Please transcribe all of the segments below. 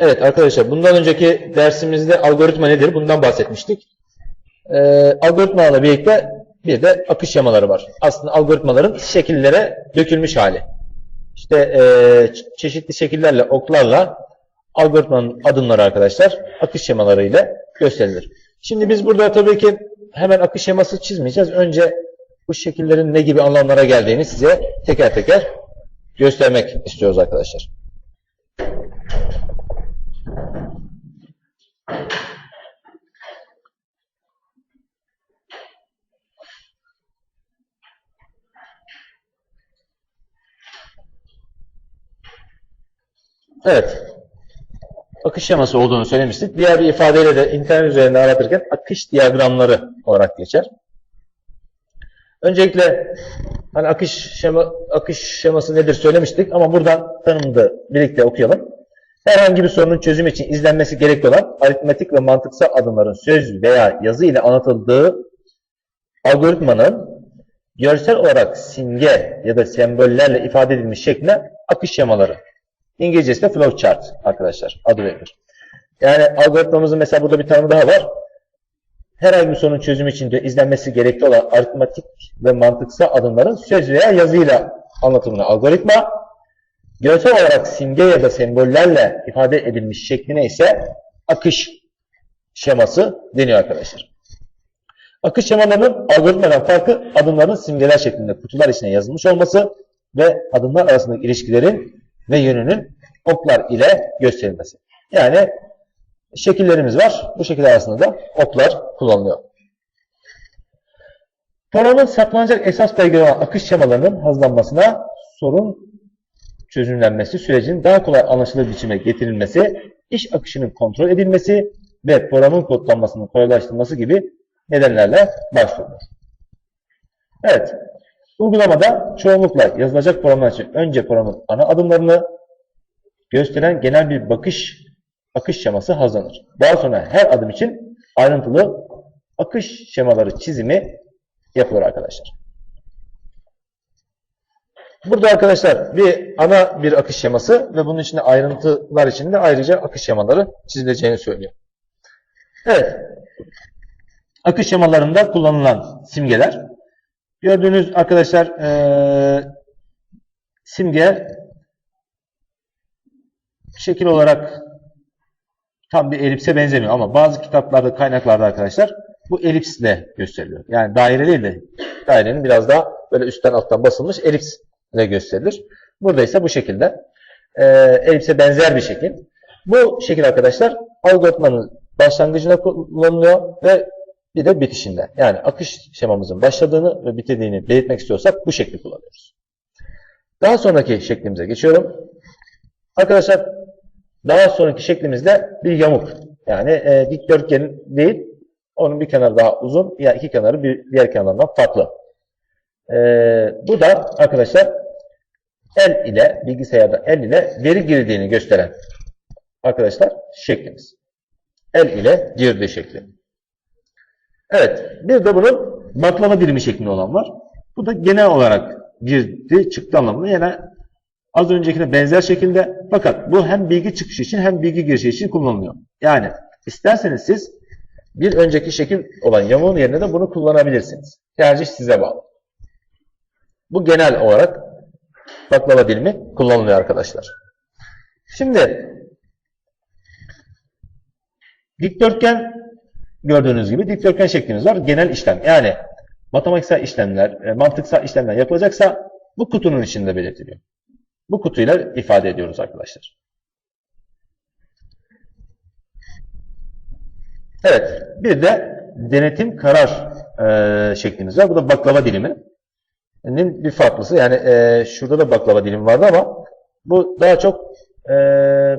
Evet arkadaşlar bundan önceki dersimizde algoritma nedir? Bundan bahsetmiştik. Ee, algoritmalarla birlikte bir de akış şemaları var. Aslında algoritmaların şekillere dökülmüş hali. İşte çe- çeşitli şekillerle, oklarla algoritmanın adımları arkadaşlar akış şemaları ile gösterilir. Şimdi biz burada tabii ki hemen akış şeması çizmeyeceğiz. Önce bu şekillerin ne gibi anlamlara geldiğini size teker teker göstermek istiyoruz arkadaşlar. Evet. Akış şeması olduğunu söylemiştik. Diğer bir ifadeyle de internet üzerinde aratırken akış diyagramları olarak geçer. Öncelikle hani akış şema akış şeması nedir söylemiştik ama buradan tanımını da birlikte okuyalım. Herhangi bir sorunun çözümü için izlenmesi gerekli olan aritmetik ve mantıksal adımların söz veya yazı ile anlatıldığı algoritmanın görsel olarak simge ya da sembollerle ifade edilmiş şekline akış şemaları. İngilizcesi de flowchart arkadaşlar adı verilir. Yani algoritmamızın mesela burada bir tanımı daha var. Herhangi bir sorunun çözümü için de izlenmesi gerekli olan aritmetik ve mantıksal adımların söz veya yazıyla anlatımını algoritma, görsel olarak simge ya da sembollerle ifade edilmiş şekline ise akış şeması deniyor arkadaşlar. Akış şemalarının algoritmadan farkı adımların simgeler şeklinde kutular içine yazılmış olması ve adımlar arasındaki ilişkilerin ve yönünün oklar ile gösterilmesi. Yani şekillerimiz var. Bu şekiller arasında da oklar kullanılıyor. Programın saklanacak esas belgeleri olan akış şemalarının hazırlanmasına sorun çözümlenmesi sürecinin daha kolay anlaşılır biçime getirilmesi, iş akışının kontrol edilmesi ve programın kodlanmasının kolaylaştırılması gibi nedenlerle başvurulur. Evet, uygulamada çoğunlukla yazılacak programlar için önce programın ana adımlarını gösteren genel bir bakış akış şeması hazırlanır. Daha sonra her adım için ayrıntılı akış şemaları çizimi yapılır arkadaşlar. Burada arkadaşlar bir ana bir akış şeması ve bunun içinde ayrıntılar içinde ayrıca akış şemaları çizileceğini söylüyor. Evet. Akış şemalarında kullanılan simgeler. Gördüğünüz arkadaşlar eee, simge şekil olarak tam bir elipse benzemiyor ama bazı kitaplarda, kaynaklarda arkadaşlar bu elipsle gösteriliyor. Yani daire değil de dairenin biraz daha böyle üstten alttan basılmış elipsle gösterilir. Burada ise bu şekilde e, elipse benzer bir şekil. Bu şekil arkadaşlar algoritmanın başlangıcına kullanılıyor ve bir de bitişinde. Yani akış şemamızın başladığını ve bitirdiğini belirtmek istiyorsak bu şekli kullanıyoruz. Daha sonraki şeklimize geçiyorum. Arkadaşlar daha sonraki şeklimizde bir yamuk. Yani e, dikdörtgen değil, onun bir kenarı daha uzun, ya iki kenarı bir diğer kenarından farklı. E, bu da arkadaşlar el ile, bilgisayarda el ile veri girdiğini gösteren arkadaşlar şeklimiz. El ile girdi şekli. Evet, bir de bunun baklava dilimi şeklinde olan var. Bu da genel olarak girdi çıktı anlamında. Yani Az öncekine benzer şekilde fakat bu hem bilgi çıkışı için hem bilgi girişi için kullanılıyor. Yani isterseniz siz bir önceki şekil olan yamuğun yerine de bunu kullanabilirsiniz. Tercih size bağlı. Bu genel olarak baklava dilimi kullanılıyor arkadaşlar. Şimdi dikdörtgen gördüğünüz gibi dikdörtgen şeklimiz var. Genel işlem yani matematiksel işlemler, e, mantıksal işlemler yapılacaksa bu kutunun içinde belirtiliyor. Bu kutuyla ifade ediyoruz arkadaşlar. Evet. Bir de denetim karar e, şeklimiz var. Bu da baklava diliminin bir farklısı. Yani e, şurada da baklava dilimi vardı ama bu daha çok e,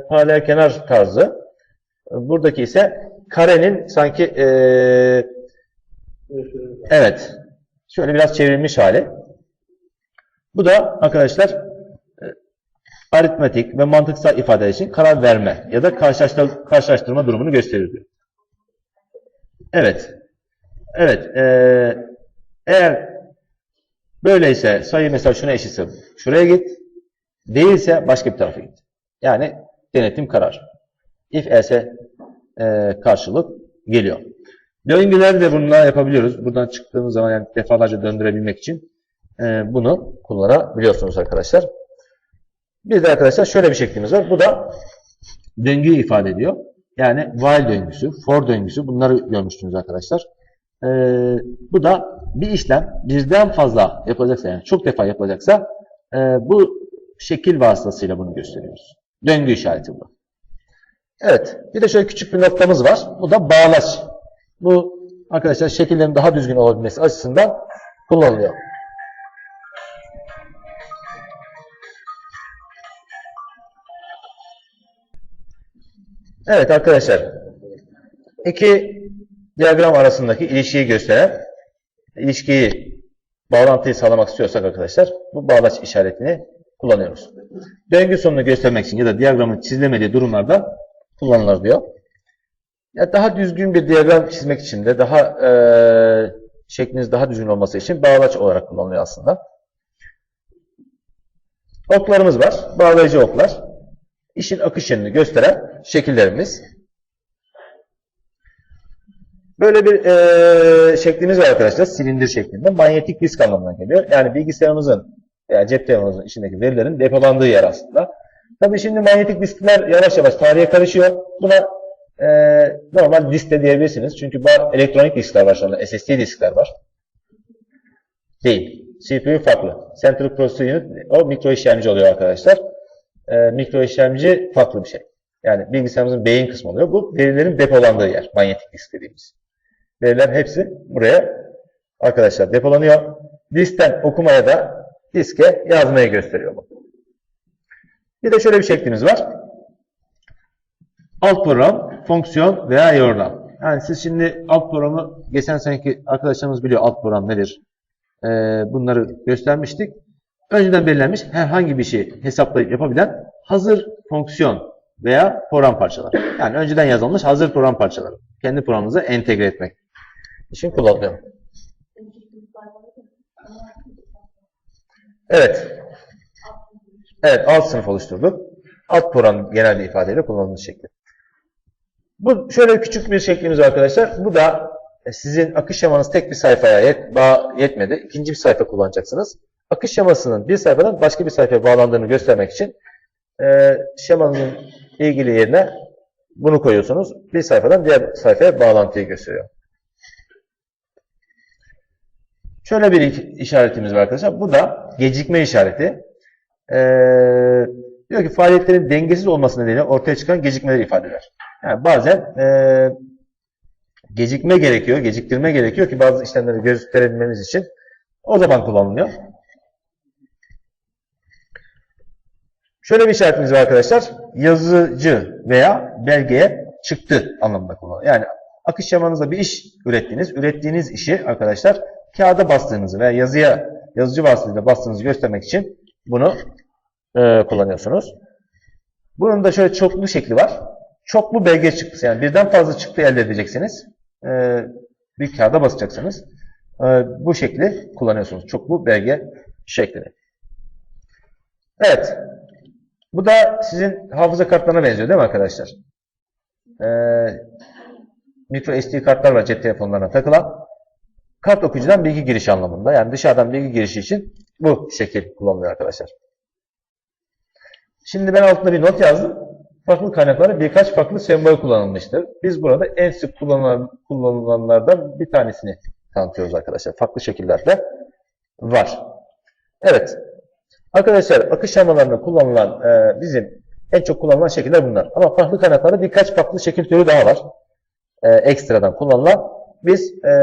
paralel kenar tarzı. Buradaki ise karenin sanki e, evet şöyle biraz çevrilmiş hali. Bu da arkadaşlar aritmetik ve mantıksal ifade için karar verme ya da karşılaştır karşılaştırma durumunu gösterir. Evet. Evet. Ee, eğer böyleyse sayı mesela şuna eşitse şuraya git. Değilse başka bir tarafa git. Yani denetim karar. if else e, karşılık geliyor. Döngüleri de bununla yapabiliyoruz. Buradan çıktığımız zaman yani defalarca döndürebilmek için e, bunu kullanabiliyorsunuz arkadaşlar. Bir de arkadaşlar şöyle bir şeklimiz var. Bu da döngüyü ifade ediyor. Yani while döngüsü, for döngüsü bunları görmüştünüz arkadaşlar. Ee, bu da bir işlem birden fazla yapılacaksa yani çok defa yapılacaksa e, bu şekil vasıtasıyla bunu gösteriyoruz. Döngü işareti bu. Evet. Bir de şöyle küçük bir noktamız var. Bu da bağlaç. Bu arkadaşlar şekillerin daha düzgün olabilmesi açısından kullanılıyor. Evet arkadaşlar. İki diyagram arasındaki ilişkiyi gösteren ilişkiyi bağlantıyı sağlamak istiyorsak arkadaşlar bu bağlaç işaretini kullanıyoruz. Döngü sonunu göstermek için ya da diyagramın çizilemediği durumlarda kullanılır diyor. Ya daha düzgün bir diyagram çizmek için de daha e, şekliniz daha düzgün olması için bağlaç olarak kullanılıyor aslında. Oklarımız var. Bağlayıcı oklar. İşin akış yönünü gösteren şekillerimiz. Böyle bir e, şeklimiz var arkadaşlar. Silindir şeklinde. Manyetik disk anlamına geliyor. Yani bilgisayarımızın veya cep telefonumuzun içindeki verilerin depolandığı yer aslında. Tabii şimdi manyetik diskler yavaş yavaş tarihe karışıyor. Buna e, normal disk de diyebilirsiniz. Çünkü elektronik diskler var şu. SSD diskler var. Değil. CPU farklı. Central Processing Unit o mikro işlemci oluyor arkadaşlar. E, mikro işlemci farklı bir şey. Yani bilgisayarımızın beyin kısmı oluyor. Bu verilerin depolandığı yer. Manyetik disk dediğimiz. Veriler hepsi buraya arkadaşlar depolanıyor. Diskten okumaya da diske yazmayı gösteriyor bu. Bir de şöyle bir şeklimiz var. Alt program, fonksiyon veya yordam. Yani siz şimdi alt programı geçen seneki arkadaşlarımız biliyor alt program nedir. Ee, bunları göstermiştik. Önceden belirlenmiş herhangi bir şey hesaplayıp yapabilen hazır fonksiyon veya program parçaları. Yani önceden yazılmış hazır program parçaları. Kendi programınıza entegre etmek için kullanılıyor. Evet. Evet, alt sınıf oluşturduk. Alt program genel bir ifadeyle kullanılmış şekli. Bu şöyle küçük bir şeklimiz arkadaşlar. Bu da sizin akış şemanız tek bir sayfaya yet, yetmedi. İkinci bir sayfa kullanacaksınız. Akış şemasının bir sayfadan başka bir sayfaya bağlandığını göstermek için e, şemanın ilgili yerine bunu koyuyorsunuz. Bir sayfadan diğer sayfaya bağlantıyı gösteriyor. Şöyle bir işaretimiz var arkadaşlar. Bu da gecikme işareti. Ee, diyor ki faaliyetlerin dengesiz olması nedeniyle ortaya çıkan gecikmeleri ifade eder. Yani bazen e, gecikme gerekiyor, geciktirme gerekiyor ki bazı işlemleri gösterebilmemiz için. O zaman kullanılıyor. Şöyle bir işaretimiz var arkadaşlar. Yazıcı veya belgeye çıktı anlamında kullanılıyor. Yani akış şemanızda bir iş ürettiniz. Ürettiğiniz işi arkadaşlar kağıda bastığınızı veya yazıya yazıcı vasıtasıyla bastığınızı göstermek için bunu e, kullanıyorsunuz. Bunun da şöyle çoklu şekli var. Çoklu belge çıktısı yani birden fazla çıktı elde edeceksiniz. E, bir kağıda basacaksınız. E, bu şekli kullanıyorsunuz. Çoklu belge şeklini. Evet. Bu da sizin hafıza kartlarına benziyor değil mi arkadaşlar? E, micro SD kartlar var cep telefonlarına takılan. Kart okuyucudan bilgi girişi anlamında. Yani dışarıdan bilgi girişi için bu şekil kullanılıyor arkadaşlar. Şimdi ben altında bir not yazdım. Farklı kaynaklarda birkaç farklı sembol kullanılmıştır. Biz burada en sık kullanılan, kullanılanlardan bir tanesini tanıtıyoruz arkadaşlar. Farklı şekillerde var. Evet. Arkadaşlar akış şemalarında kullanılan e, bizim en çok kullanılan şekiller bunlar. Ama farklı kaynaklarda birkaç farklı şekil türü daha var. E, ekstradan kullanılan. Biz e,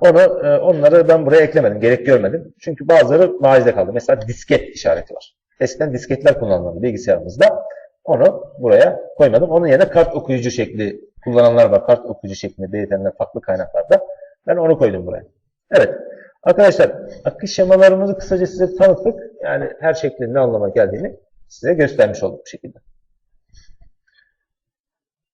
onu, e, onları ben buraya eklemedim. Gerek görmedim. Çünkü bazıları macide kaldı. Mesela disket işareti var. Eskiden disketler kullanılan bilgisayarımızda. Onu buraya koymadım. Onun yerine kart okuyucu şekli kullananlar var. Kart okuyucu şeklinde belirtenler farklı kaynaklarda. Ben onu koydum buraya. Evet. Arkadaşlar akış şemalarımızı kısaca size tanıttık. Yani her şeklin ne anlama geldiğini size göstermiş olduk bu şekilde.